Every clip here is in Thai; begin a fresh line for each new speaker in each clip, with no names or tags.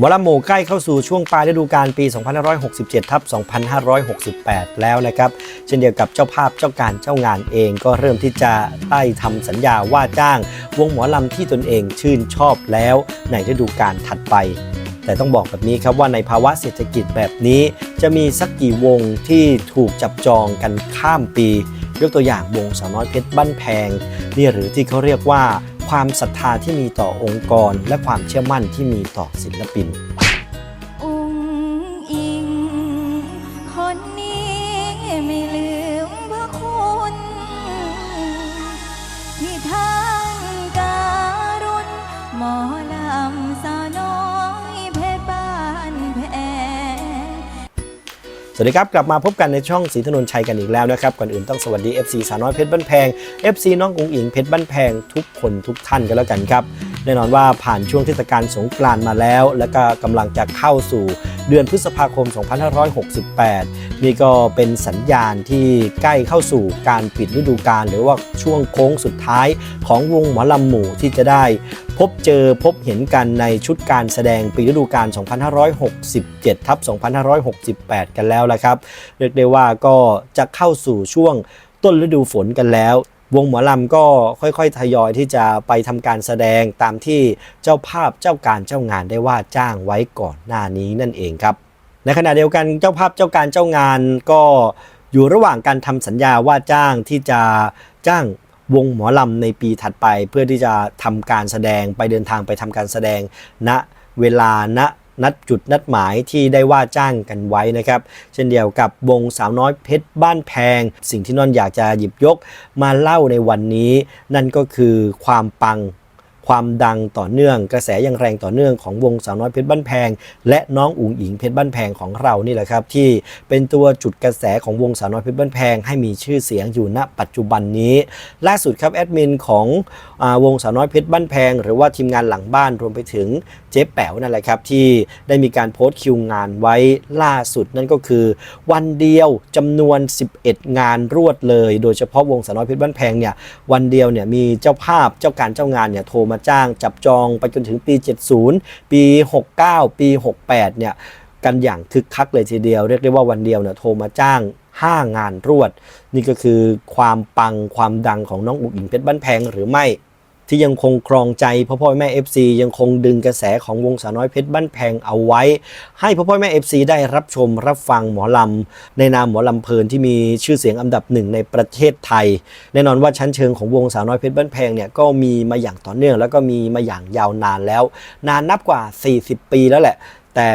หมอลำหมู่ใกล้เข้าสู่ช่วงปลายฤดูกาลปี 2567 ทับ 2568 แล้วนะครับ เช่นเดียวกับเจ้าภาพเจ้าการเจ้างานเองก็เริ่มที่จะใต้ทำสัญญาว่าจ้าง วงหมอลำที่ตนเองชื่นชอบแล้วในฤดูกาลถัดไป แต่ต้องบอกแบบนี้ครับว่าในภาวะเศรษฐกิจแบบนี้ จะมีสักกี่วงที่ถูกจับจองกันข้ามปี ยกตัวอย่างวงสาวน้อยเพชรบ้านแพงนี่หรือที่เขาเรียกว่า ความศรัทธาที่มีต่อองค์กร และความเชื่อมั่นที่มีต่อศิลปิน
องค์อิงคนนี้ไม่ สวั
สดีครับ กลับมาพบกันในช่องสีถนนชัยกันอีกแล้วนะครับ ก่อนอื่นต้องสวัสดี FC สาวน้อยเพชรบ้านแพง FC น้องอุ๋งอิงเพชรบ้านแพงทุกคนทุกท่านกันแล้วกันครับ แน่นอนว่าผ่านช่วงเทศกาลสงกรานต์มาแล้ว และก็กำลังจะเข้าสู่ เดือนพฤษภาคม 2568 นี่ก็เป็นสัญญาณที่ใกล้เข้าสู่การปิดฤดูกาลหรือว่าช่วงโค้งสุดท้ายของวงหมอลำหมู่ที่จะได้ พบเจอพบเห็นกันในชุดการแสดงปีฤดูกาล 2567 ทับ 2568 กันแล้วละครับ เรียกได้ว่าก็จะเข้าสู่ช่วงต้นฤดูฝนกันแล้ว วงหมอลำก็ค่อยๆ ทยอยที่จะไปทำการแสดงตามที่เจ้าภาพเจ้าการเจ้างานได้ว่าจ้างไว้ก่อนหน้านี้นั่นเองครับ ในขณะเดียวกันเจ้าภาพเจ้าการเจ้างานก็อยู่ระหว่างการทำสัญญาว่าจ้างที่จะจ้างวงหมอลำในปีถัดไป เพื่อที่จะทำการแสดงไปเดินทางไปทำการแสดงณเวลาณนั นัดจุดนัดหมายที่ได้ว่าจ้างกันไว้นะครับ เช่นเดียวกับวงสาวน้อยเพชรบ้านแพง สิ่งที่นนอยากจะหยิบยกมาเล่าในวันนี้ นั่นก็คือความปัง ความดังต่อเนื่อง กระแสยังแรงต่อเนื่องของวงสาวน้อยเพชรบ้านแพง และน้องอุ๋งอิงเพชรบ้านแพงของเรานี่แหละครับ ที่เป็นตัวจุดกระแสของวงสาวน้อยเพชรบ้านแพง ให้มีชื่อเสียงอยู่ณปัจจุบันนี้ ล่าสุดครับแอดมินของอวงสาวน้อยเพชรบ้านแพง หรือว่าทีมงานหลังบ้านรวมไปถึงเจ๊แป๋วนั่นแหละครับที่ได้มีการโพสต์คิวงานไว้ล่าสุดนั่นก็คือ วันเดียวจำนวน 11 งานรวดเลย โดยเฉพาะวงสาวน้อยเพชรบ้านแพงเนี่ยวันเดียวเนี่ยมีเจ้าภาพเจ้าการเจ้างานเนี่ยโทรมาจ้างจับจองไปจนถึงปี 70 ปี 69 ปี 68 เนี่ยกันอย่างคึกคักเลยทีเดียว เรียกได้ว่าวันเดียวเนี่ยโทรมาจ้าง 5 งานรวด นี่ก็คือความปังความดังของน้องอุ๋งอิงเพชรบ้านแพงหรือไม่ ที่ยังคงครองใจพ่อพ่อแม่ FC ยังคงดึงกระแสของวงสาวน้อยเพชรบ้านแพงเอาไว้ ให้พ่อพ่อแม่ FC ได้รับชมรับฟังหมอลำในนามหมอลำเพลินที่มีชื่อเสียงอันดับหนึ่งในประเทศไทย แน่นอนว่าชั้นเชิงของวงสาวน้อยเพชรบ้านแพงเนี่ยก็มีมาอย่างต่อเนื่อง แล้วก็มีมาอย่างยาวนานแล้ว นานนับกว่า 40 ปีแล้วแหละ แต่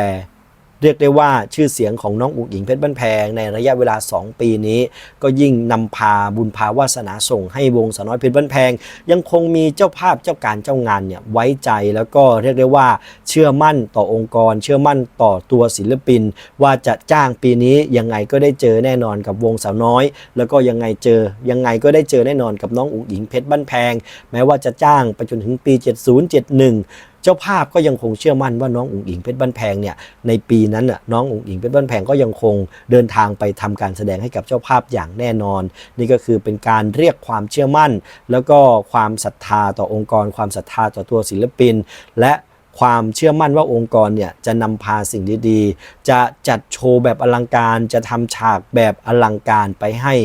เรียกได้ว่าชื่อเสียงของน้องอุ๋งอิงเพชรบ้านแพงในระยะเวลา 2 ปีนี้ ก็ยิ่งนำพาบุญพาวาสนาส่งให้วงสาวน้อยเพชรบ้านแพง ยังคงมีเจ้าภาพเจ้าการเจ้างานเนี่ยไว้ใจแล้วก็เรียกได้ว่าเชื่อมั่นต่อองค์กร เชื่อมั่นต่อตัวศิลปิน ว่าจะจ้างปีนี้ยังไงก็ได้เจอแน่นอนกับวงสาวน้อย แล้วก็ยังไงเจอยังไงก็ได้เจอแน่นอนกับน้องอุ๋งอิงเพชรบ้านแพง แม้ว่าจะจ้างไปจนถึงปี 7071 เจ้าภาพก็ยังคงเชื่อมั่นว่าน้องอุ๋งอิงเพชรบ้านแพงเนี่ยในปีนั้นน่ะน้องอุ๋งอิงเพชรบ้านแพงก็ยังคงเดินทางไปทำการแสดงให้กับเจ้าภาพอย่างแน่นอน นี่ก็คือเป็นการเรียกความเชื่อมั่น แล้วก็ความศรัทธาต่อองค์กร ความศรัทธาต่อตัวศิลปิน และความเชื่อมั่นว่าองค์กรเนี่ยจะนำพาสิ่งดีๆ จะจัดโชว์แบบอลังการ จะทำฉากแบบอลังการไปให้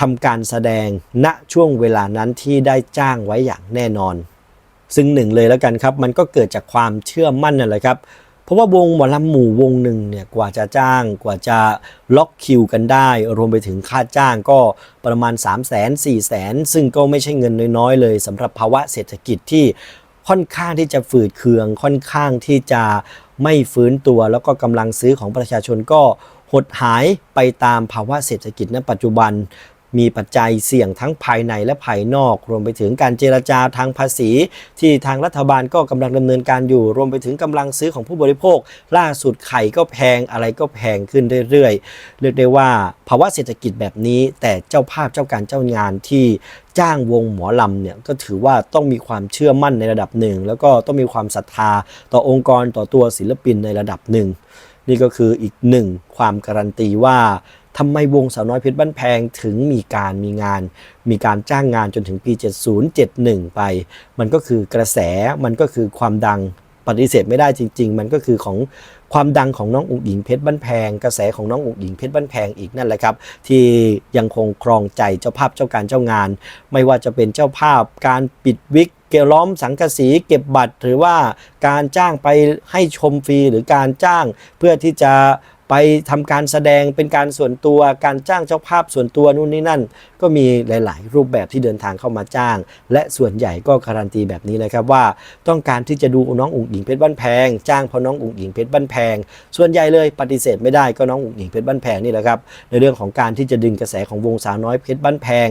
ทำการแสดงณช่วงเวลานั้นที่ได้จ้างไว้อย่างแน่นอน ซึ่งหนึ่งเลยแล้วกันครับ มันก็เกิดจากความเชื่อมั่นนั่นแหละครับ เพราะว่าวงหมอลำหมู่วงหนึ่งเนี่ยกว่าจะจ้าง กว่าจะล็อกคิวกันได้ รวมไปถึงค่าจ้างก็ประมาณ 3 0 0 0 0 0 4 0 0 0 ซึ่งก็ไม่ใช่เงินน้อยๆเลยสำหรับภาวะเศรษฐกิจที่ค่อนข้างที่จะฝืดเคือง ค่อนข้างที่จะไม่ฟื้นตัว แล้วก็กำลังซื้อของประชาชนก็หดหายไปตามภาวะเศรษฐกิจณปัจจุบัน มีปัจจัยเสี่ยงทั้งภายในและภายนอก รวมไปถึงการเจรจาทางภาษี ที่ทางรัฐบาลก็กำลังดำเนินการอยู่ รวมไปถึงกำลังซื้อของผู้บริโภค ล่าสุดไข่ก็แพงอะไรก็แพงขึ้นเรื่อยๆ เรียกได้ว่าภาวะเศรษฐกิจแบบนี้แต่เจ้าภาพเจ้าการเจ้างานที่จ้างวงหมอลำเนี่ยก็ถือว่าต้องมีความเชื่อมั่นในระดับหนึ่ง แล้วก็ต้องมีความศรัทธาต่อองค์กรต่อตัวศิลปินในระดับหนึ่ง นี่ก็คืออีกหนึ่งความการันตีว่า ทำไมวงสาวน้อยเพชรบ้านแพงถึงมีการมีงาน มีการจ้างงานจนถึงปี 7071 ไป มันก็คือกระแสมันก็คือความดังปฏิเสธไม่ได้จริง ๆ มันก็คือของความดังของน้องอุ๋งอิงเพชรบ้านแพง กระแสของน้องอุ๋งอิงเพชรบ้านแพงอีกนั่นแหละครับ ที่ยังคงครองใจเจ้าภาพเจ้าการเจ้างาน ไม่ว่าจะเป็นเจ้าภาพการปิดวิกเกล้อมสังกสีเก็บบัตร หรือว่าการจ้างไปให้ชมฟรีหรือการจ้างเพื่อที่จะ ไปทำการแสดงเป็นการส่วนตัวการจ้างเจ้าภาพส่วนตัวนู่นนี่นั่น ก็มีหลาย ๆ รูปแบบที่เดินทางเข้ามาจ้าง และส่วนใหญ่ก็การันตีแบบนี้นะครับว่า ต้องการที่จะดูน้องอุ๋งอิงเพชรบ้านแพง จ้างเพราะน้องอุ๋งอิงเพชรบ้านแพง ส่วนใหญ่เลยปฏิเสธไม่ได้ก็น้องอุ๋งอิงเพชรบ้านแพงนี่แหละครับในเรื่องของการที่จะดึงกระแสของวงสาวน้อยเพชรบ้านแพง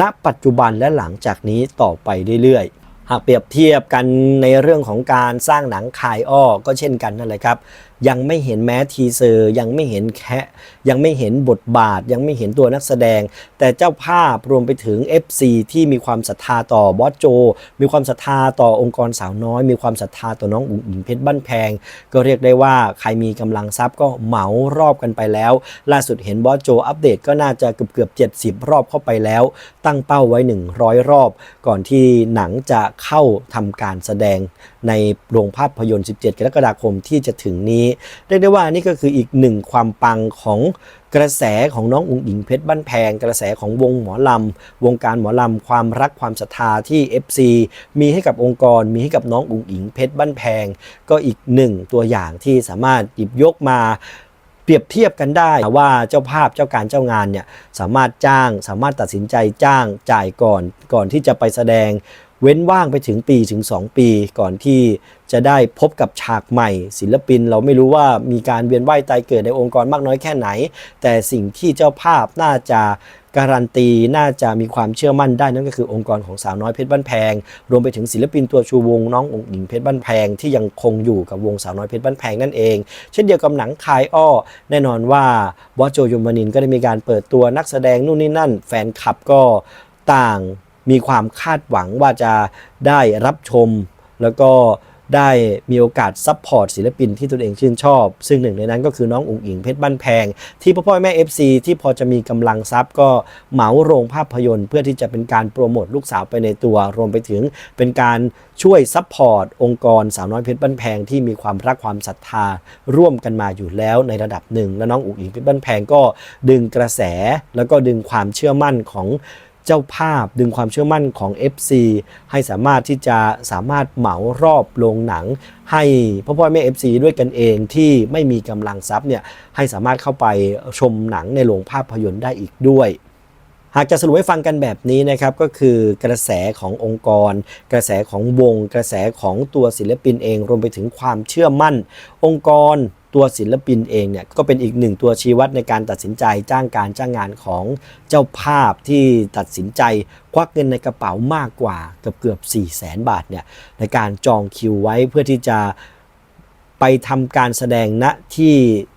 ณ ปัจจุบันและหลังจากนี้ต่อไปเรื่อยๆหากเปรียบเทียบกันในเรื่องของการสร้างหนังขายอ้อก็เช่นกันนั่นแหละครับ ยังไม่เห็นแม้ทีเซอร์ ยังไม่เห็นแค่ยังไม่เห็นบทบาท ยังไม่เห็นตัวนักแสดง แต่เจ้าภาพรวมไปถึง FC ที่มีความศรัทธาต่อบอสโจ มีความศรัทธาต่อองค์กรสาวน้อย มีความศรัทธาต่อน้องอุ๋งอิงเพชรบ้านแพง ก็เรียกได้ว่าใครมีกำลังทรัพย์ก็เหมารอบกันไปแล้ว ล่าสุดเห็นบอสโจอัปเดตก็น่าจะเกือบเกือบ70 รอบเข้าไปแล้ว ตั้งเป้าไว้ 100 รอบ ก่อนที่หนังจะเข้าทำการแสดง ในโรงภาพยนตร์ 17 กรกฎาคมที่จะถึงนี้เรียกได้ว่านี่ก็คืออีกหนึ่งความปังของกระแสของน้องอุ๋งอิงเพชรบ้านแพง กระแสของวงหมอลำวงการหมอลำความรักความศรัทธาที่ FC มีให้กับองค์กร มีให้กับน้องอุ๋งอิงเพชรบ้านแพง ก็อีกหนึ่งตัวอย่างที่สามารถหยิบยกมาเปรียบเทียบกันได้ว่าเจ้าภาพเจ้าการเจ้างานเนี่ยสามารถจ้าง สามารถตัดสินใจจ้างจ่ายก่อนก่อนที่จะไปแสดง เว้นว่างไปถึงปีถึง 2 ปีก่อนที่จะได้พบกับฉากใหม่ ศิลปินเราไม่รู้ว่ามีการเวียนว่ายตายเกิดในองค์กรมากน้อยแค่ไหน แต่สิ่งที่เจ้าภาพน่าจะการันตีน่าจะมีความเชื่อมั่นได้นั่นก็คือองค์กรของสาวน้อยเพชรบ้านแพง รวมไปถึงศิลปินตัวชูวงน้ององค์หญิงเพชรบ้านแพงที่ยังคงอยู่กับวงสาวน้อยเพชรบ้านแพงนั่นเอง เช่นเดียวกับหนังคายอ้อ แน่นอนว่าบอสโจยมนินก็ได้มีการเปิดตัวนักแสดงนู่นนี่นั่น แฟนคลับก็ต่าง มีความคาดหวังว่าจะได้รับชม แล้วก็ได้มีโอกาสซัพพอร์ตศิลปินที่ตนเองชื่นชอบ ซึ่งหนึ่งในนั้นก็คือน้องอุ๋งอิงเพชรบ้านแพง ที่พ่อพ่อแม่ FC ที่พอจะมีกำลังทรัพย์ก็เหมาโรงภาพยนตร์เพื่อที่จะเป็นการโปรโมทลูกสาวไปในตัว รวมไปถึงเป็นการช่วยซัพพอร์ตองค์กรสาวน้อยเพชรบ้านแพงที่มีความรักความศรัทธาร่วมกันมาอยู่แล้วในระดับหนึ่ง และน้องอุ๋งอิงเพชรบ้านแพงก็ดึงกระแส แล้วก็ดึงความเชื่อมั่นของ เจ้าภาพดึงความเชื่อมั่นของ FC ให้สามารถที่จะสามารถเหมารอบโรงหนัง ให้พ่อพ่อแม่ FC ด้วยกันเองที่ไม่มีกำลังทรัพย์เนี่ยให้สามารถเข้าไปชมหนังในโรงภาพยนตร์ได้อีกด้วย หากจะสรุปให้ฟังกันแบบนี้นะครับก็คือกระแสขององค์กร กระแสของวง กระแสของตัวศิลปินเองรวมไปถึงความเชื่อมั่น องค์กรตัวศิลปินเองเนี่ยก็เป็นอีกหนึ่งตัวชี้วัดในการตัดสินใจจ้างการจ้างงานของเจ้าภาพที่ตัดสินใจควักเงินในกระเป๋ามากกว่าเกือบเกือบ4 0 0แสนบาทเนี่ยในการจองคิวไว้เพื่อที่จะ ไปทำการแสดงณที่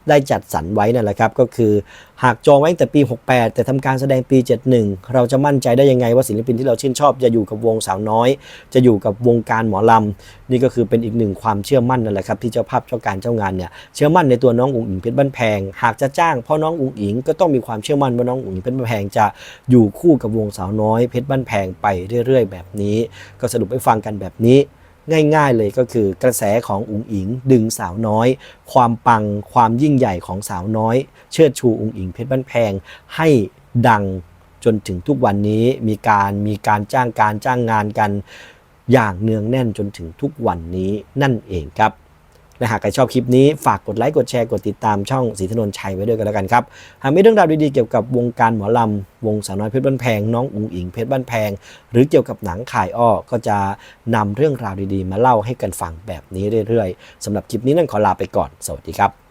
ได้จัดสรรไว้นั่นแหละครับ ก็คือหากจองไว้ตั้งแต่ปี 68 แต่ทำการแสดงปี 71 เราจะมั่นใจได้ยังไงว่าศิลปินที่เราชื่นชอบจะอยู่กับวงสาวน้อย จะอยู่กับวงการหมอลำนี่ก็คือเป็นอีกหนึ่งความเชื่อมั่นนั่นแหละครับที่เจ้าภาพเจ้าการเจ้างานเนี่ยเชื่อมั่นในตัวน้องอุ๋งอิงเพชรบ้านแพง หากจะจ้างพราะน้องอุ๋งอิงก็ต้องมีความเชื่อมั่นว่าน้องอุ๋งอิงเพชรบ้านแพงจะอยู่คู่กับวงสาวน้อยเพชรบ้านแพงไปเรื่อย ๆ แบบนี้ ก็สรุปให้ฟังกันแบบนี้ ง่าย ๆ เลยก็คือกระแสของอุ๋งอิง ดึงสาวน้อย ความปังความยิ่งใหญ่ของสาวน้อย เชิดชูอุ๋งอิงเพชรบ้านแพงให้ดังจนถึงทุกวันนี้มีการมีการจ้างการจ้างงานกัน อย่างเนืองแน่นจนถึงทุกวันนี้นั่นเองครับ และหากใครชอบคลิปนี้ฝากกดไลค์กดแชร์กดติดตามช่องสีถนนชัยไว้ด้วยกันแล้วกันครับ หากมีเรื่องราวดีๆเกี่ยวกับวงการหมอลำ วงสาวน้อยเพชรบ้านแพง น้องอุ๋งอิงเพชรบ้านแพง หรือเกี่ยวกับหนังขายอ้อก็จะนำเรื่องราวดีๆ มาเล่าให้กันฟังแบบนี้เรื่อยๆสำหรับคลิปนี้นั่นขอลาไปก่อน สวัสดีครับ